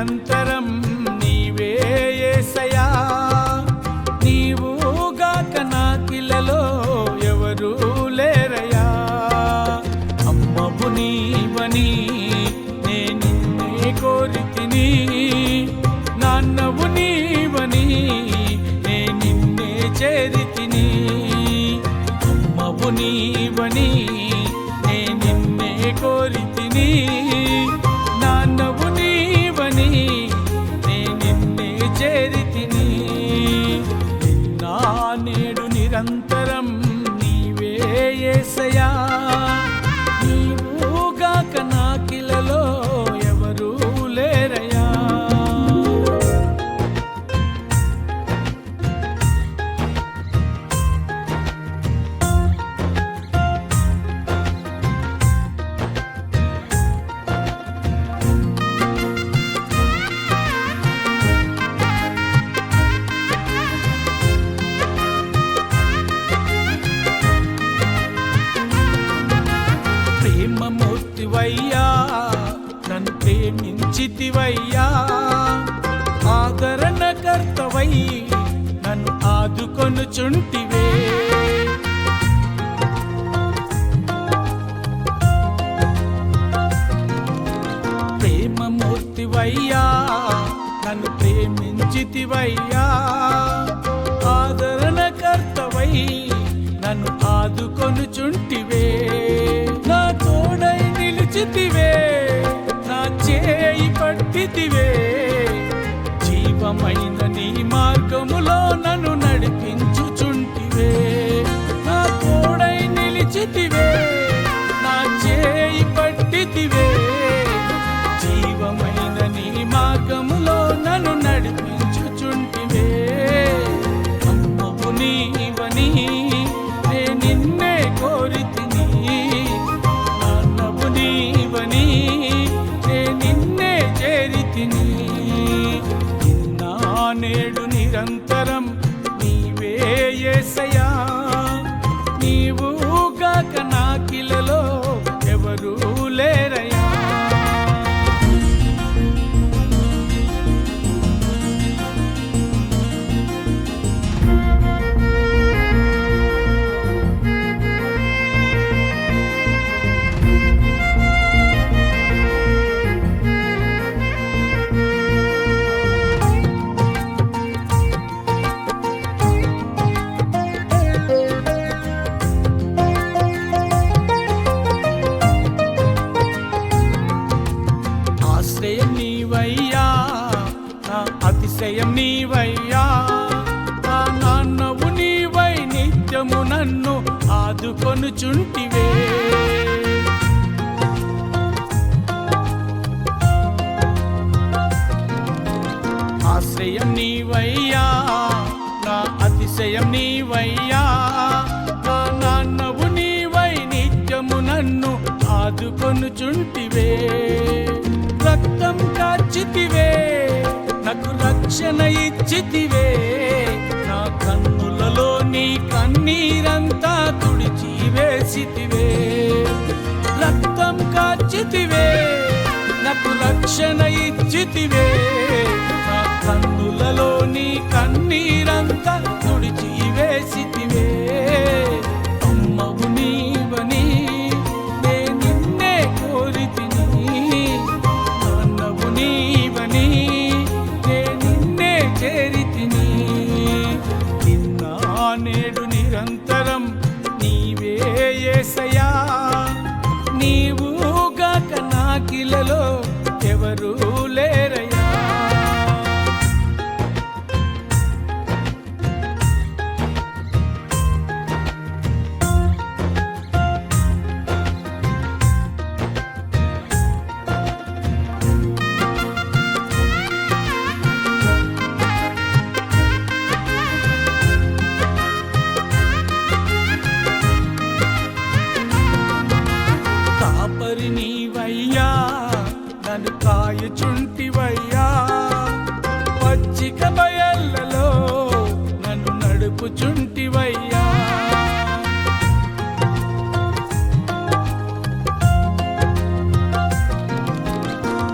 నిరంతరం నీవే యేసయ్యా నీవు గాక నాకిలలో ఎవరు లేరయ్యా. అమ్మవు నీవని నే నిన్నే కోరితిని. నాన్నవు నీవని నే నిన్నే చేరితిని. అమ్మవు నీవని నేడు ఆదరణకర్తవై నన్ను ఆదుకొనుచుంటివే. ప్రేమమూర్తివయ్యా నన్ను ప్రేమించితివయ్యా. ఆదరణకర్తవై నన్ను ఆదుకొనుచుంటివే. నా తోడై నిలిచితివే నా చేయి పట్టితివే. నేడు నిరంతరం నీవే ఏసయా ఆశ్రయం నీవయ్యా. నా అతిశయం నీవయ్యా. నా నాన్నవు నీవై నిత్యము నన్ను ఆదుకొనుచుంటివే. ఆశ్రయం నీవయ్యా. నా అతిశయం నీవయ్యా. నా నాన్నవు నీవై నిత్యము నన్ను ఆదుకొనుచుంటివే. రక్షణ ఇచ్చితివే. నా కన్నులలో నీ కన్నీరంతా తుడిచి వేసితివే రక్తం కాచితివే నాకు రక్షణ ఇచ్చితివే. నా కన్నులలో నీ కన్నీరంతా కలలు కాయుచుంటివయ్యా పచ్చిక బయళ్ళలో నన్ను నడుపుచుంటివయ్యా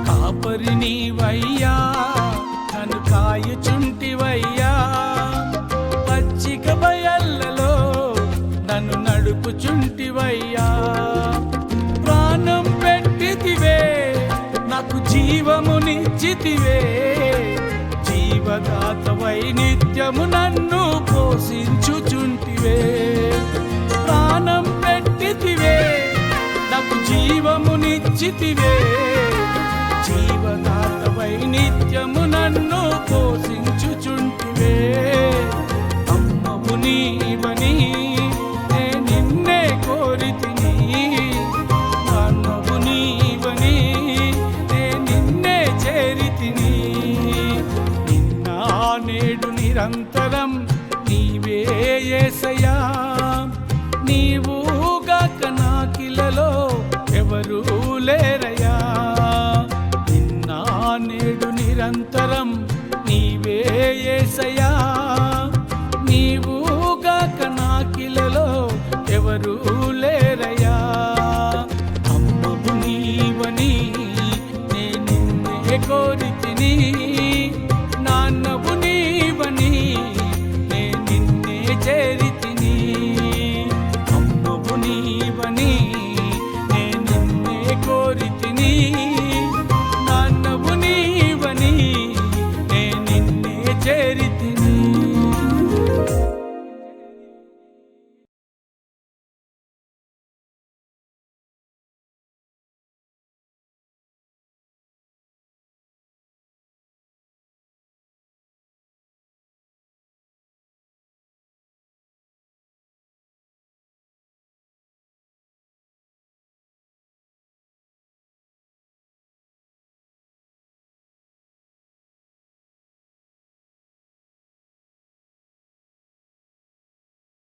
కాపరి నీవయ్యా నన్ను కాయుచుంటివయ్యా పచ్చిక బయళ్ళలో నన్ను నడుపుచుంటి జీవమునిచ్చితివే. జీవదాతవై నిత్యము నన్ను పోషించుచుంటివే. ప్రాణం పెట్టితివే నాకు జీవమునిచ్చితివే. జీవదాతవై నిత్యము నన్ను పోషించుచుంటివే. అమ్మము నాకిలలో ఎవరూ లేరయ్యా? నిన్న నేడు నిరంతరం నీవే ఏసయ్యా. నీవు గాక నాకిలలో ఎవరు